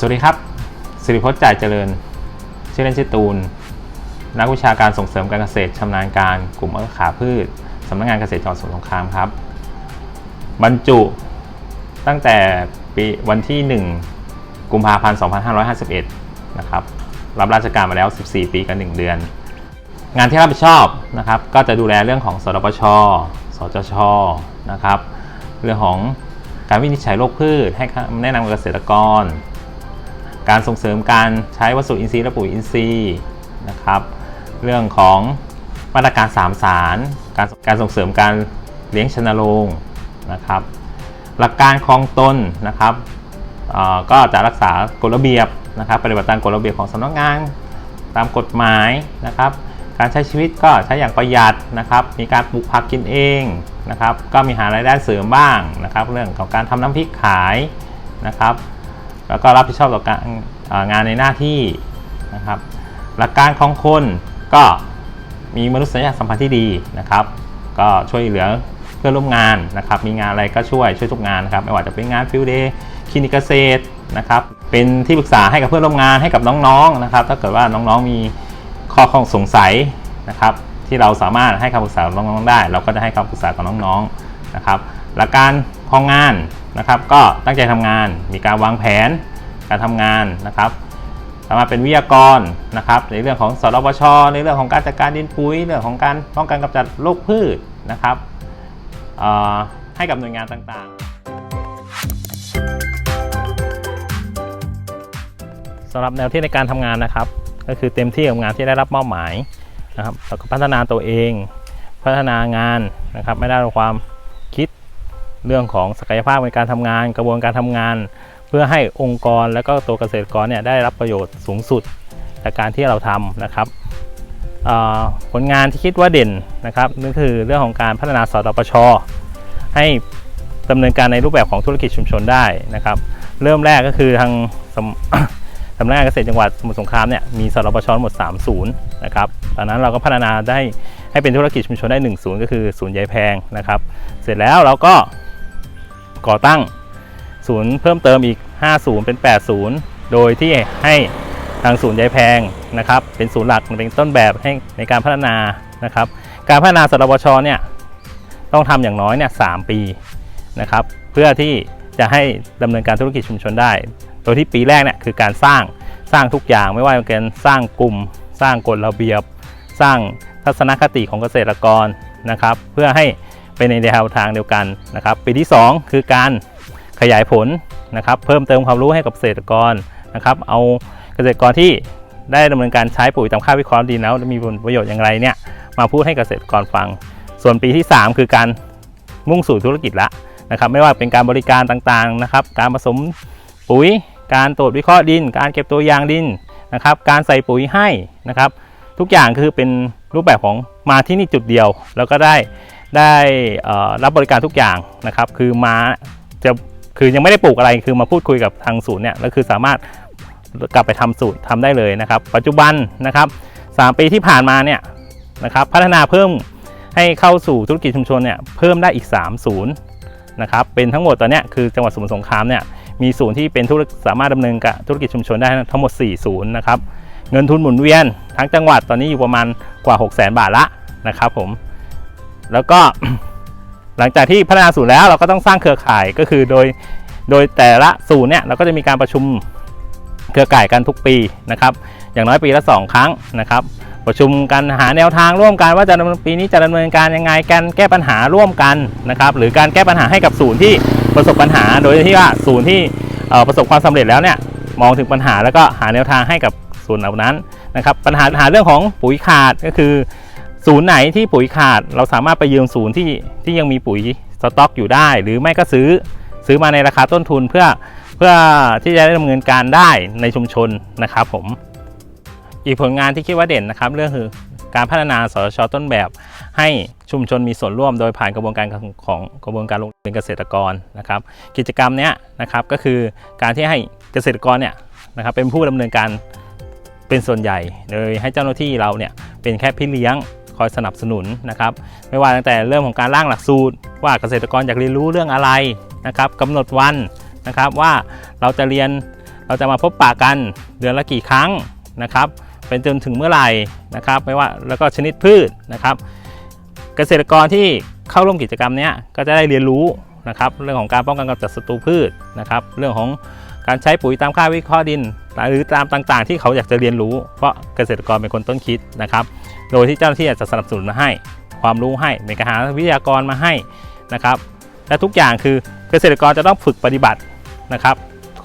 สวัสดีครับสิริพจน์จ่ายเจริญ ชื่อเล่นชื่อตูน นักวิชาการส่งเสริมการเกษตรชำนาญการ กลุ่มอัขาพืชสำนักงานเกษตรจังหวัดสมุทรสงครามครับ บรรจุตั้งแต่ปีวันที่ 1 กุมภาพันธ์ 2551 นะครับ รับราชการมาแล้ว 14 ปีกับ 1 เดือน งานที่รับผิดชอบนะครับ ก็จะดูแลเรื่องของสตปช สจช นะครับ เรื่องของการวินิจฉัยโรคพืช ให้แนะนำเกษตรกร การส่งเสริมการใช้วัสดุอินทรีย์และปุ๋ยอินทรีย์นะครับเรื่องของมาตรการสามสาร การการส่งเสริมการเลี้ยงชนโรงนะครับ หลักการคลองตนนะครับก็จะรักษากฎระเบียบนะครับปฏิบัติตามกฎระเบียบของสำนักงาน ตามกฎหมายนะครับ การใช้ชีวิตก็ใช้อย่างประหยัดนะครับ มีการปลูกผักกินเองนะครับ ก็มีหารายได้เสริมบ้างนะครับ เรื่องของการทำน้ำพริกขายนะครับ แล้วก็รับผิดชอบต่อการงานในหน้าที่นะครับหลักการของคนก็มีมนุษยสัมพันธ์ที่ดีนะครับ ก็ช่วยเหลือเพื่อนร่วมงานนะครับ มีงานอะไรก็ช่วยช่วยทุกงานนะครับไม่ว่าจะเป็นงานฟิลเดย์คลินิกเกษตรนะครับ เป็นที่ปรึกษาให้กับเพื่อนร่วมงานให้กับน้องๆนะครับ ถ้าเกิดว่าน้องๆมีข้อข้องสงสัยนะครับ ที่เราสามารถให้คำปรึกษาน้องๆได้ เราก็จะให้คำปรึกษากับน้องๆนะครับ หลักการพองงาน นะครับก็ตั้งใจทำงานมีการวางแผนการทำงานนะครับสามารถเป็นวิทยากรนะครับในเรื่องของสรบชในเรื่องของการจัดการดินปุ๋ยเรื่องของการป้องกันกำจัดโรคพืชนะครับให้กับหน่วยงานต่างๆสำหรับแนวที่ในการทำงานนะครับ ก็คือเต็มที่กับงานที่ได้รับมอบหมายนะครับแล้วก็พัฒนาตัวเอง พัฒนางานนะครับไม่ได้ความ เรื่องของศักยภาพในการทำงาน กระบวนการทำงาน เพื่อให้องค์กรและก็ตัวเกษตรกรเนี่ยได้รับประโยชน์สูงสุดจากการที่เราทำนะครับผลงานที่คิดว่าเด่นนะครับนั่นคือเรื่องของการพัฒนาสตปชให้ดำเนินการในรูปแบบของธุรกิจชุมชนได้นะครับ เริ่มแรกก็คือทางสำสำนักงานเกษตรจังหวัดสมุทรสงครามเนี่ยมีสตปชหมด 3 ศูนย์นะครับตอนนั้นเราก็พัฒนาได้ให้เป็นธุรกิจชุมชนได้ 1 ศูนย์ก็คือศูนย์ยายแพงนะครับ เสร็จแล้วเราก็ ก่อตั้งศูนย์เพิ่มเติมอีก5ศูนย์เป็น8ศูนย์โดยที่ให้ทางศูนย์ยายแพงนะครับ เป็นศูนย์หลักเป็นต้นแบบให้ในการพัฒนานะครับ การพัฒนาสตวชเนี่ยต้องทำอย่างน้อยเนี่ยสปีนะครับ เพื่อที่จะให้ดำเนินการธุรกิจชุมชนได้ โดยที่ปีแรกเนี่ยคือการสร้างสร้างทุกอย่างไม่ว่าจะเป็นสร้างกลุ่ม สร้างกฎระเบียบ สร้างทัศนคติของเกษตรกรนะครับ เพื่อให้ ไปในแนวทางเดียวกันนะครับปีที่ 2 คือการขยายผลนะครับเพิ่มเติมความรู้ให้กับเกษตรกรนะครับเอาเกษตรกรที่ได้ดำเนินการใช้ปุ๋ยตามค่าวิเคราะห์ดินแล้วมีผลประโยชน์อย่างไรเนี่ยมาพูดให้เกษตรกรฟัง ส่วนปีที่ 3 คือการมุ่งสู่ธุรกิจละนะครับไม่ว่าเป็นการบริการต่างๆนะครับการผสมปุ๋ย การตรวจวิเคราะห์ดิน การเก็บตัวอย่างดินนะครับการใส่ปุ๋ยให้นะครับทุกอย่างคือเป็นรูปแบบของมาที่นี่จุดเดียว แล้วก็ได้ ได้รับบริการทุกอย่างนะครับ คือมาจะคือยังไม่ได้ปลูกอะไรคือมาพูดคุยกับทางศูนย์เนี่ยแล้วคือสามารถกลับไปทำสูตรทำได้เลยนะครับ ปัจจุบันนะครับสามปีที่ผ่านมาเนี่ยนะครับพัฒนาเพิ่มให้เข้าสู่ธุรกิจชุมชนเนี่ยเพิ่มได้อีก 3 ศูนย์นะครับเป็นทั้งหมดตอนนี้คือจังหวัดสมุทรสงครามเนี่ยมีศูนย์ที่เป็นธุรสามารถดำเนินกับธุรกิจชุมชนได้ทั้งหมด 4 ศูนย์นะครับเงินทุนหมุนเวียนทั้งจังหวัดตอนนี้อยู่ประมาณกว่า 6 0 0 0 0 0 บาทละนะครับผม แล้วก็หลังจากที่พัฒนาศูนย์แล้วเราก็ต้องสร้างเครือข่ายก็คือโดยโดยแต่ละศูนย์เนี่ยเราก็จะมีการประชุมเครือข่ายกันทุกปีนะครับ อย่างน้อยปีละ 2 ครั้งนะครับ ประชุมกันหาแนวทางร่วมกันว่าจะปีนี้จะดำเนินการยังไงการแก้ปัญหาร่วมกันนะครับ หรือการแก้ปัญหาให้กับศูนย์ที่ประสบปัญหา โดยที่ว่าศูนย์ที่ประสบความสำเร็จแล้วเนี่ยมองถึงปัญหาแล้วก็หาแนวทางให้กับศูนย์เหล่านั้นนะครับ ปัญหาหาเรื่องของปุ๋ยขาดก็คือ ศูนย์ไหนที่ปุ๋ยขาด เราสามารถไปยืมศูนย์ที่ที่ยังมีปุ๋ยสต็อกอยู่ได้ หรือไม่ก็ซื้อซื้อมาในราคาต้นทุนเพื่อเพื่อที่จะได้ดำเนินการได้ในชุมชนนะครับผม อีกผลงานที่คิดว่าเด่นนะครับเรื่องคือการพัฒนาสชต้นแบบ ให้ชุมชนมีส่วนร่วมโดยผ่านกระบวนการของของกระบวนการลงทุนเกษตรกรนะครับ กิจกรรมนี้นะครับก็คือการที่ให้เกษตรกรเนี่ยนะครับเป็นผู้ดำเนินการเป็นส่วนใหญ่ โดยให้เจ้าหน้าที่เราเนี่ยเป็นแค่พี่เลี้ยง คอยสนับสนุนนะครับ ไม่ว่าตั้งแต่เรื่องของการร่างหลักสูตร ว่าเกษตรกรอยากเรียนรู้เรื่องอะไรนะครับกำหนดวันนะครับว่าเราจะเรียนเราจะมาพบปะกันเดือนละกี่ครั้งนะครับ เป็นจนถึงเมื่อไหร่นะครับ ไม่ว่าแล้วก็ชนิดพืชนะครับ เกษตรกรที่เข้าร่วมกิจกรรมนี้ก็จะได้เรียนรู้นะครับ เรื่องของการป้องกันกำจัดศัตรูพืชนะครับ เรื่องของการใช้ปุ๋ยตามค่าวิเคราะห์ดิน หรือตามต่างๆ ที่เขาอยากจะเรียนรู้ เพราะเกษตรกรเป็นคนต้นคิดนะครับ โดยที่เจ้าหน้าที่จะสนับสนุนมาให้ ความรู้ให้ในการหาวิทยากรมาให้นะครับ และทุกอย่างคือเกษตรกรจะต้องฝึกปฏิบัตินะครับ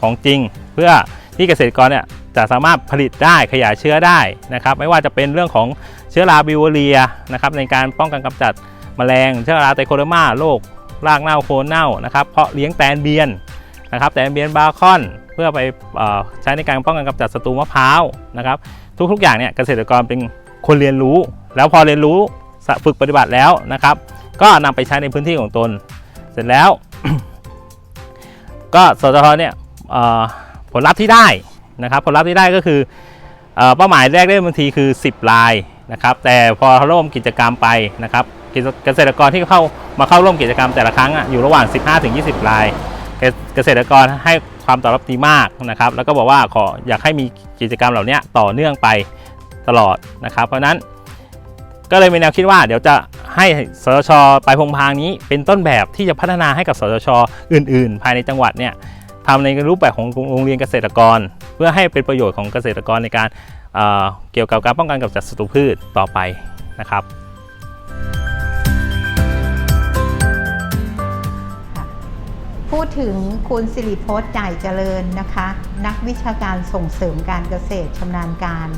ของจริงเพื่อที่เกษตรกรเนี่ยจะสามารถผลิตได้ขยายเชื้อได้นะครับ ไม่ว่าจะเป็นเรื่องของเชื้อราบิวเรียนะครับในการป้องกันกำจัดแมลง เชื้อราไตโคเดอร์มาโรครากเน่าโคนเน่านะครับเพาะเลี้ยงแตนเบียนนะครับแตนเบียนบาคอน เพื่อไปอใช้ในการป้องกันกำจัดศัตรูมะพร้าวนะครับ ทุกๆอย่างเนี่ยเกษตรกรเป็นคนเรียนรู้ แล้วพอเรียนรู้ฝึกปฏิบัติแล้วนะครับ ก็นำไปใช้ในพื้นที่ของตน เสร็จแล้ว ก็สตทเนี่ยเอ่อผลลัพธ์ที่ได้นะครับ ผลลัพธ์ที่ได้ก็คือเอเป้าหมายแรกได้บางทีคือ 10รายนะครับ แต่พอร่วมกิจกรรมไปนะครับเกษตรกรที่เข้ามาเข้าร่วมกิจกรรมแต่ละครั้งอยู่ระหว่าง 15-20 ราย เกษตรกรให้ ความตอบรับดีมากนะครับ แล้วก็บอกว่าขออยากให้มีกิจกรรมเหล่านี้ต่อเนื่องไปตลอดนะครับ เพราะนั้นก็เลยมีแนวคิดว่าเดี๋ยวจะให้สตชปลายพงพางนี้เป็นต้นแบบที่จะพัฒนาให้กับสชอื่น ๆ ภายในจังหวัดเนี่ยทำในรูปแบบของโรงเรียนเกษตรกร เพื่อให้เป็นประโยชน์ของเกษตรกรในการเเกี่ยวกับการป้องกันกับจัดศัตรูพืชต่อไปนะครับ พูดถึงคุณสิริพจน์จ่ายเจริญนะคะ นักวิชาการส่งเสริมการเกษตรชำนาญการ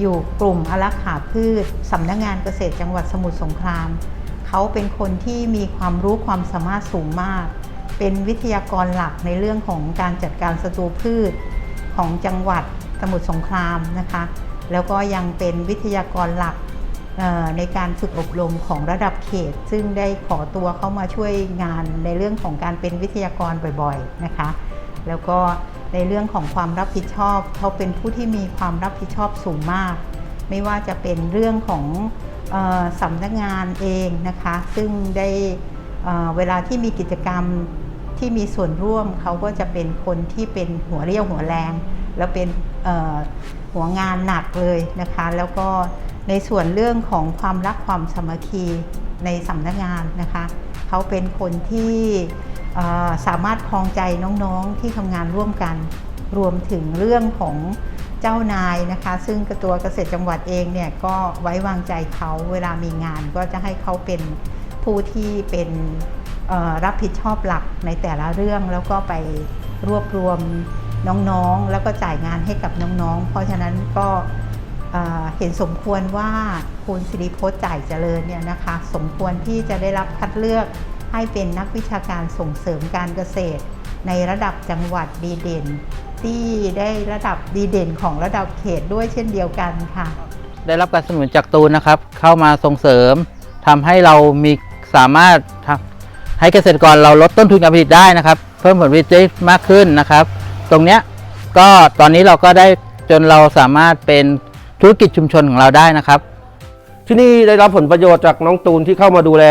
อยู่กลุ่มอารักขาพืชสำนักงงานเกษตรจังหวัดสมุทรสงคราม เขาเป็นคนที่มีความรู้ความสามารถสูงมาก เป็นวิทยากรหลักในเรื่องของการจัดการศัตรูพืชของจังหวัดสมุทรสงครามนะคะ แล้วก็ยังเป็นวิทยากรหลัก ในการฝึกอบรมของระดับเขต ซึ่งได้ขอตัวเข้ามาช่วยงานในเรื่องของการเป็นวิทยากรบ่อยๆนะคะ แล้วก็ในเรื่องของความรับผิดชอบ เขาเป็นผู้ที่มีความรับผิดชอบสูงมาก ไม่ว่าจะเป็นเรื่องของออสำนักงานเองนะคะ ซึ่งได้เอ่อเวลาที่มีกิจกรรมที่มีส่วนร่วมเขาก็จะเป็นคนที่เป็นหัวเรี่ยวหัวแรง แล้วเป็นหัวงานหนักเลยนะคะ แล้วก็ ในส่วนเรื่องของความรักความสามัคคีในสำนักงานนะคะเขาเป็นคนที่สามารถคลองใจน้องๆที่ทำงานร่วมกัน รวมถึงเรื่องของเจ้านายนะคะ ซึ่งตัวเกษตรจังหวัดเองเนี่ยก็ไว้วางใจเขาเวลามีงาน ก็จะให้เขาเป็นผู้ที่เป็นรับผิดชอบหลักในแต่ละเรื่องแล้วก็ไปรวบรวมน้องๆ แล้วก็จ่ายงานให้กับน้องๆ เพราะฉะนั้นก็ เห็นสมควรว่าคุณสิริพจน์จ่ายเจริญเนี่ยนะคะสมควรที่จะได้รับคัดเลือกให้เป็นนักวิชาการส่งเสริมการเกษตร ในระดับจังหวัดดีเด่น ที่ได้ระดับดีเด่นของระดับเขตด้วยเช่นเดียวกันค่ะ ได้รับการสนับสนุนจากตูนนะครับ เข้ามาส่งเสริมทำให้เรามีสามารถให้เกษตรกรเราลดต้นทุนการผลิตได้นะครับ เพิ่มผลผลิตได้มากขึ้นนะครับ ตรงเนี้ยก็ตอนนี้เราก็ได้จนเราสามารถเป็น ธุรกิจชุมชนของเราได้นะครับ ที่นี่ได้รับผลประโยชน์จากน้องตูนที่เข้ามาดูแล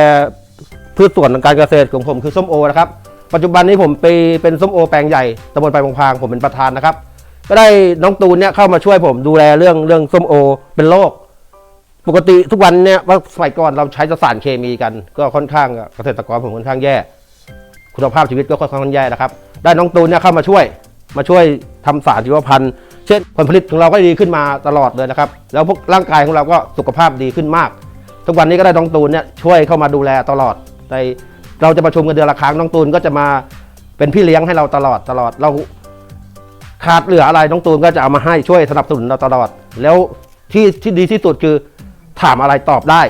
พืชสวนทางการเกษตรของผมคือส้มโอนะครับ ปัจจุบันนี้ผมไปเป็นส้มโอแปลงใหญ่ตำบลไปบางพางผมเป็นประธานนะครับ ก็ได้น้องตูนเนี่ยเข้ามาช่วยผมดูแลเรื่องเรื่องส้มโอ เป็นโรคปกติทุกวันเนี่ยว่าสมัยก่อนเราใช้สารเคมีกัน ก็ค่อนข้างเกษตรกรผมค่อนข้างแย่ คุณภาพชีวิตก็ค่อนข้างแย่นะครับ ได้น้องตูนเนี่ยเข้ามาช่วย มาช่วยทำสารชีวพันธุ์ เช่นผลผลิตของเราก็ดีขึ้นมาตลอดเลยนะครับ แล้วพวกร่างกายของเราก็สุขภาพดีขึ้นมาก ทุกวันนี้ก็ได้น้องตูนเนี่ยช่วยเข้ามาดูแลตลอดในเราจะประชุมกันเดือนละครั้งน้องตูนก็จะมาเป็นพี่เลี้ยงให้เราตลอดตลอดเราขาดเหลืออะไรน้องตูนก็จะเอามาให้ช่วยสนับสนุนเราตลอด แล้วที่ที่ดีที่สุดคือถามอะไรตอบได้